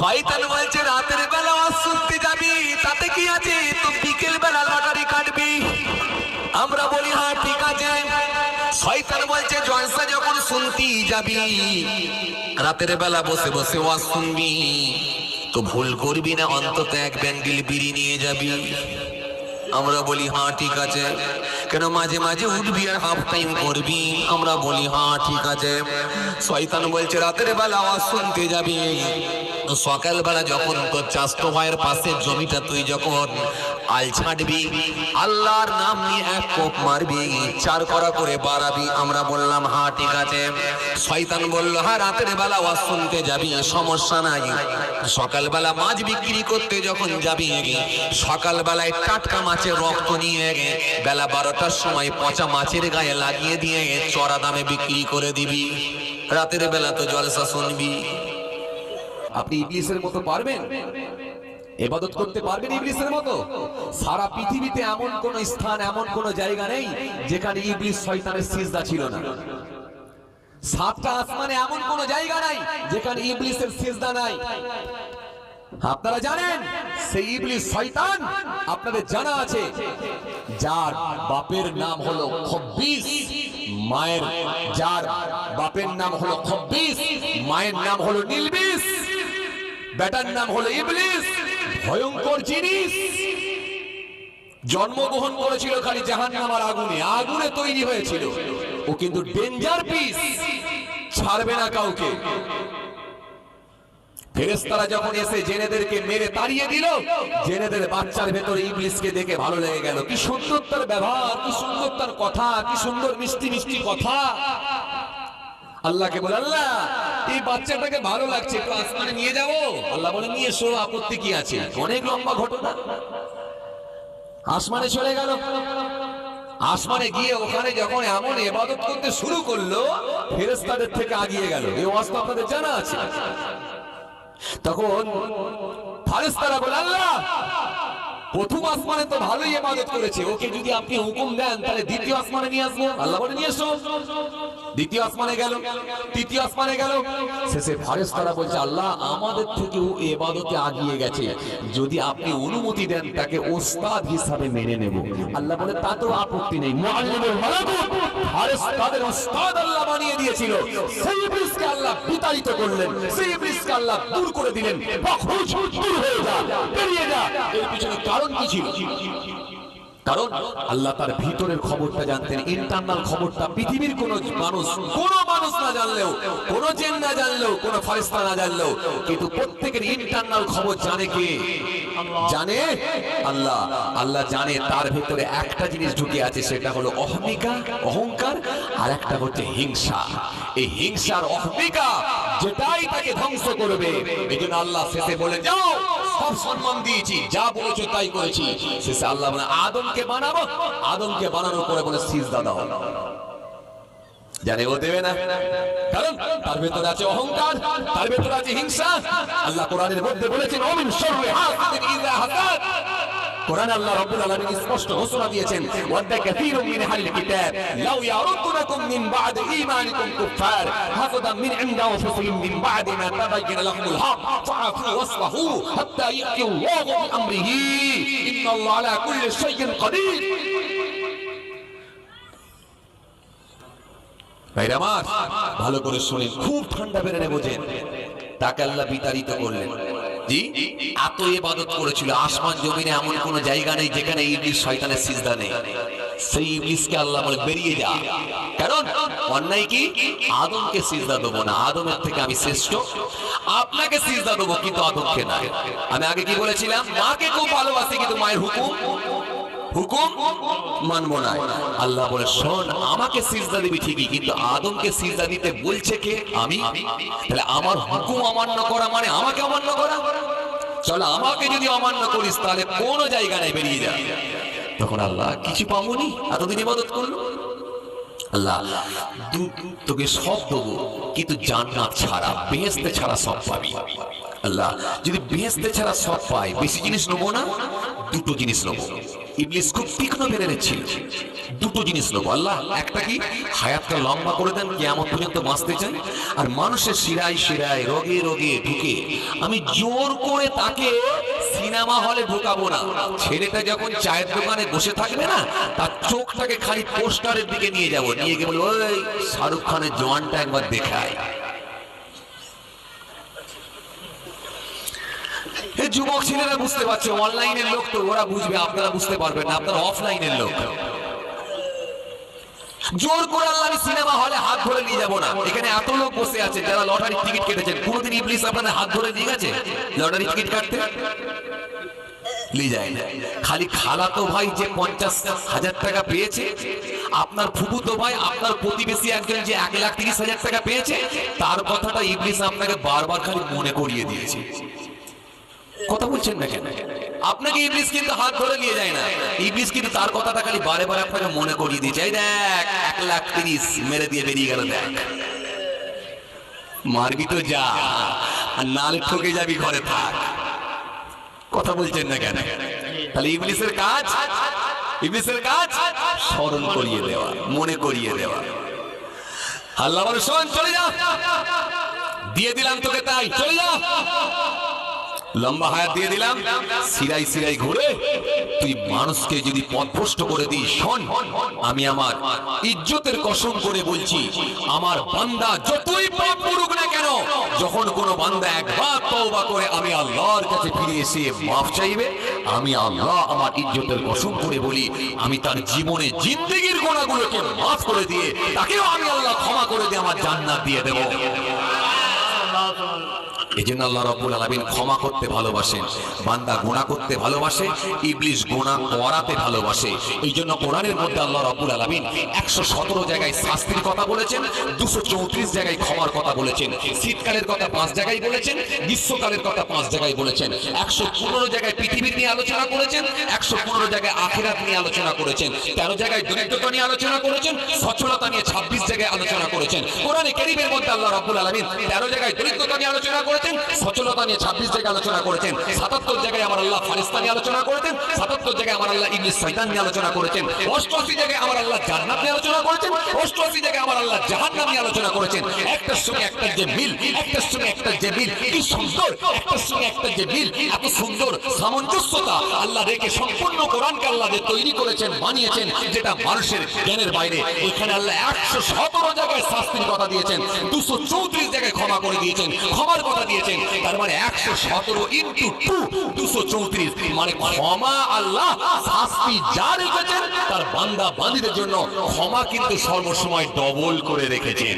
শয়তান বলছে, রাতের বেলা শুনতে যাবি, তাতে কি আছে? তো বিকেল বেলা লটারি কাটবি। আমরা বলি হ্যাঁ ঠিক আছে। শয়তান বলছে, জলসা যখন শুনতি যাবি, রাতের বেলা বসে বসে ওয়াজ শুনবি। তো ভুল করবি না, অন্তত এক ব্যান্ডিল বিড়ি নিয়ে যাবি। আমরা বলি হ্যাঁ ঠিক আছে। কেন মাঝে মাঝে উঠবি আর হাফ টাইম করবি? আমরা বলি হ্যাঁ ঠিক আছে। শয়তান বলছে, রাতের বেলা আওয়াজ শুনতে যাবি। সকালবেলা যখন তোর চাস্ত ভাইয়ের পাশে জমিটা তুই যখন আল ছাঁটবি আল্লাহর নাম নিয়ে এক কোপ মারবি, চার করা করে বাড়াবি, আমরা বললাম হ্যাঁ ঠিক আছে। শয়তান বলল হ্যাঁ রাতের বেলা আওয়াজ শুনতে যাবি, সমস্যা নাই। সকালবেলা মাছ বিক্রি করতে যখন যাবি, সকালবেলায় টাটকা মাছের রক্ত নিয়ে বেলা বারোটার সময় পচা মাছের গায়ে লাগিয়ে দিয়ে চড়া দামে বিক্রি করে দিবি। রাতের বেলা তো জলসা শুনবি। আপনি ইবলিসের মতো পারবেন? এবাদত করতে পারবেন ইবলিসের মতো? সারা পৃথিবীতে এমন কোন স্থান, এমন কোন জায়গা নেই যেখানে ইবলিস শয়তানের সিজদা ছিল না। সাতটা আসমানে এমন কোন জায়গা নাই যেখানে ইবলিসের সিজদা নাই। আপনারা জানেন, সেই ইবলিস শয়তান আপনাদের জানা আছে, যার বাপের নাম হলো খব্বিস, মায়ের, যার বাপের নাম হলো খব্বিস, মায়ের নাম হলো নীলবিস। বেটার নাম হলো ইবলিস, ভয়ঙ্কর জিনিস। জন্মগ্রহণ করেছিল খালি জাহান্নামার আগুনে আগুনে তৈরি হয়েছিল। ও কিন্তু ডেঞ্জার পিস ছাড়বে না কাউকে। ফেরেস্তারা যখন এসে জেনেদেরকে মেরে তাড়িয়ে দিল, জেনেদের বাচ্চার ভেতরে ইংলিশকে দেখে ভালো লেগে গেল। কি সুন্দর তার ব্যবহার, কি সুন্দর তার কথা, কি সুন্দর মিষ্টি মিষ্টি কথা। আল্লাহকে বলে, আল্লাহ এই বাচ্চাটাকে ভালো লাগছে একটু আসমানে নিয়ে যাব আল্লাহ বলে, নিয়ে এসো, আপত্তি কি আছে? অনেক লম্বা ঘটনা। আসমানে চলে গেল। আসমানে গিয়ে ওখানে যখন এমন এবাদত করতে শুরু করল ফেরেস্তাদের থেকে আগিয়ে গেল। এই অবস্থা আপনাদের জানা আছে। তখন ফারেস্তারা বলে, আল্লাহ, প্রথম আসমানে তো ভালোই ইবাদত করেছে। ওকে যদি আপনি হুকুম দেন, তাহলে দ্বিতীয় আসমানে নিয়ে আসব। আল্লাহ বলে, নিয়ে এসো। দ্বিতীয় আসমানে গেল, তৃতীয় আসমানে গেল। শেষে ফারেস্তারা বলছে, আল্লাহ আমাদের থেকেও এবাদতে আগিয়ে গেছে। যদি আপনি অনুমতি দেন, তাকে ওস্তাদ হিসাবে মেনে নেব। আল্লাহ বলে, তা তো আপত্তি নেই। ওস্তাদ আল্লাহ বানিয়ে দিয়েছিল। সেই করলেন। সেই আল্লাহ দূর করে দিলেন। পিছনে কারণ কি ছিল? কারণ আল্লাহ তার ভিতরের খবরটা জানতেন ইন্টারনাল খবরটা পৃথিবীর কোন মানুষ কোন মানুষ না জানলেও, কোন জেন না জানলেও, কোন ফরিস্তা না জানলেও, কিন্তু প্রত্যেকের ইন্টারনাল খবর জানে কে? জানে? আল্লাহ। আল্লাহ জানে তার ভিতরে একটা জিনিস ঢুকে আছে, সেটা হলো অহমিকা, অহংকার, আর একটা হচ্ছে হিংসা। এই হিংসার অহমিকা যেটাই তাকে ধ্বংস করবে। এই আল্লাহ শেষে বলে, যাও, সব সম্মান দিয়েছি, যা বলেছ তাই করেছি। শেষে আল্লাহ বলে, আদমকে বানাবো। আদমকে বানানোর পরে বলে, সিজদা দাও। জানে ও দেবে না। কারণ তার ভেতরে আছে অহংকার, তার ভেতরে আছে হিংসা। আল্লাহ কোরআনের মধ্যে বলেছেন, অমিন শররি হাসিদিন ইযা হাসাদ কোরআন আল্লাহ রাব্বুল আলামিন স্পষ্ট ঘোষণা দিয়েছেন, ওয়াদ্দা কাসীরুম মিন আহলিল কিতাব, লাউ ইয়ারুদ্দুনাকুম মিন বা'দ ঈমানিকুম কুফার হাসাদান মিন ইনদা আনফুসিহিম মিন বা'দ মা তাবাyyana লাহুমুল হক, ফাআফু ওয়াসফাহু হাত্তা ইয়াতি আল্লাহু বিআমরিহি, ইন্নাল্লাহা আলা কুল্লি শাইইন কাদির ভাইরা আমার, ভালো করে শুনে, খুব ঠান্ডা বেড়ে বোঝেন তাকে আল্লাহ বিতাড়িত করলেন। এত ইবাদত করেছিল, আসমান জমিনে এমন কোন জায়গা নেই যেখানে ইবলিস শয়তানের সিজদা নেই। সেই ইবলিসকে আল্লাহ বলে, বেরিয়ে যা। কারণ অন্যায় কি? আদমকে সিজদা দেবো না। আদমের থেকে আমি শ্রেষ্ঠ। আপনাকে সিজদা দেবো, কিন্তু আদমকে না। আমি আগে কি বলেছিলাম? মাকে খুব ভালোবাসি, কিন্তু মায়ের হুকুম হুকুম মানবো না। আল্লাহ বলে, শোন, আমাকে সিজদা দিবি ঠিকই, কিন্তু আদমকে সিজদা দিতে বলছে কে? আমি। তাহলে আমার হুকুম অমান্য করা মানে আমাকে অমান্য করা? চলো, আমাকে যদি অমান্য করিস, তাহলে কোনো জায়গা নেই, বেরিয়ে যা। তখন আল্লাহ, কিছু পাবনি? এতদিন ইবাদত করল? আল্লাহ তোকে সব দেবো, কিন্তু জান্নাত ছাড়া বেহেস্তে ছাড়া সব পাবি। আল্লাহ, যদি বেহেস্তে ছাড়া সব পাই, বেশি জিনিস নেব না? দুটো জিনিস নেব। ইবলিস খুব তীক্ষ্ণ মেনে নিচ্ছিল দুটো জিনিস লোক আল্লাহ, একটা কি? হায়াতটা লম্বা করে দেন কেমন পর্যন্ত বাঁচতে চাই আর মানুষের শিরায় শিরায়, রোগে রোগে ঢুকে আমি জোর করে তাকে সিনেমা হলে ঢুকাবো না। ছেলেটা যখন চায়ের দোকানে বসে থাকবে না, তার চোখটাকে খালি পোস্টারের দিকে নিয়ে যাব। নিয়ে গিয়ে বলব, ওই শাহরুখ খানের জোয়ানটা একবার দেখায়। যুবক ছেলেরা বুঝতে পারছে, অনলাইনের লোক তো, ওরা বুঝবে, আপনারা বুঝতে পারবেন না, আপনারা অফলাইনের লোক। জোর করে আল্লাহ আমি সিনেমা হলে হাত ধরে নিয়ে যাব না। এখানে এত লোক বসে আছে, যারা লটারি টিকিট কেটেছেন। কোনোদিন ইবলিস আপনাদের হাত ধরে নিয়ে গেছে? লটারি টিকিট কাটতে? নিয়ে যায় না। খালি খালা তো ভাই যে পঞ্চাশ হাজার টাকা পেয়েছে, আপনার ফুফুতো ভাই, আপনার প্রতিবেশী একজন যে এক লাখ তিরিশ হাজার টাকা পেয়েছে, তার কথাটা ইবলিস আপনাকে বারবার খালি মনে করিয়ে দিয়েছে। কথা বলছেন না কেন? আপনাকে ইবলিস কিন্তু হাত ধরে নিয়ে যায় না। ইবলিস কিন্তু তার কথাটা খালি বারে বারে আপনাকে মনে করিয়ে দিয়েছে এই দেখ, এক লাখ তিরিশ মেরে দিয়ে বেরিয়ে গেল, দেখ। মারবি তো যা, আর নালে ঠকে যাবি ঘরে থাক। কথা বলছেন না কেন? তাহলে ইবলিসের কাজ? ইবলিসের কাজ? স্মরণ করিয়ে দেওয়া, মনে করিয়ে দেওয়া। আল্লাহ বলে শোন চলে যা। দিয়ে দিলাম তোকে তাই, চলে যা। লম্বা হায়াত দিয়ে দিলাম। সিরাই সিরাই ঘুরে তুই মানুষকে যদি পথভ্রষ্ট করে দিস, শোন, আমি আমার ইজ্জতের কসম করে বলছি, আমার বান্দা যতই পাপ করুক না কেন, যখন কোনো বান্দা একবার তওবা করে, আমি আল্লাহর কাছে ফিরে এসে মাফ চাইবে, আমি আল্লাহ আমার ইজ্জতের কসম করে বলি, আমি তার জীবনে জিন্দগির গোনাগুলোকে মাফ করে দিয়ে, তাকেও আমি আল্লাহ ক্ষমা করে দিয়ে আমার জান্নাত দিয়ে দেবো। এই জন্য আল্লাহ রব্বুল আলমিন ক্ষমা করতে ভালোবাসেন, বান্দা গোনা করতে ভালোবাসে ইবলিশ গোনা করাতে ভালোবাসে। এই জন্য কোরআনের মধ্যে আল্লাহ রব্বুল আলমিন একশো সতেরো জায়গায় শাস্তির কথা বলেছেন, দুশো চৌত্রিশ জায়গায় ক্ষমার কথা বলেছেন, শীতকালের কথা পাঁচ জায়গায় বলেছেন, গ্রীষ্মকালের কথা পাঁচ জায়গায় বলেছেন, একশো পনেরো জায়গায় পৃথিবী নিয়ে আলোচনা করেছেন, একশো পনেরো জায়গায় আখিরাত নিয়ে আলোচনা করেছেন, তেরো জায়গায় দরিদ্রতা নিয়ে আলোচনা করেছেন, সচ্ছলতা নিয়ে ছাব্বিশ জায়গায় আলোচনা করেছেন। কোরআনে কেরিমের মধ্যে আল্লাহ রাব্বুল আলামিন তেরো জায়গায় দরিদ্রতা নিয়ে আলোচনা করেছেন সচলতা নিয়ে ছাব্বিশ জায়গায় আলোচনা করেছেন, সাতাত্তর জায়গায় আমার আল্লাহ ফারিস্তা নিয়ে আলোচনা করেছেন, সাতাত্তর জায়গায় আমার আল্লাহ ইংলিশ শৈতান নিয়ে আলোচনা করেছেন, অষ্টআশি জায়গায় আমার আল্লাহ জান্নাত নিয়ে আলোচনা করেছেন, অষ্টআশি জায়গায় আমার আল্লাহ জাহান্নাম নিয়ে আলোচনা করেছেন। একটার সঙ্গে একটা যে মিল, একটার সঙ্গে একটা যে মিল, কি সুন্দর, একটার সঙ্গে একটা যে মিল, এত সুন্দর সামঞ্জস্যতা আল্লাহ রেখে সম্পূর্ণ কোরআনকে আল্লাহ তৈরি করেছেন, বানিয়েছেন, যেটা মানুষের জ্ঞানের বাইরে। এখানে আল্লাহ একশো সতেরো জায়গায় শাস্তির কথা দিয়েছেন, দুশো চৌত্রিশ জায়গায় ক্ষমা করে দিয়েছেন। ক্ষমার কথা দিয়েছেন। তার মানে একশো সতেরো ইন্টু টু দুশো চৌত্রিশ। মানে ক্ষমা আল্লাহ, শাস্তি যা রেখেছেন, তার বান্দা বান্দিদের জন্য ক্ষমা কিন্তু সর্বসময় ডবল করে রেখেছেন।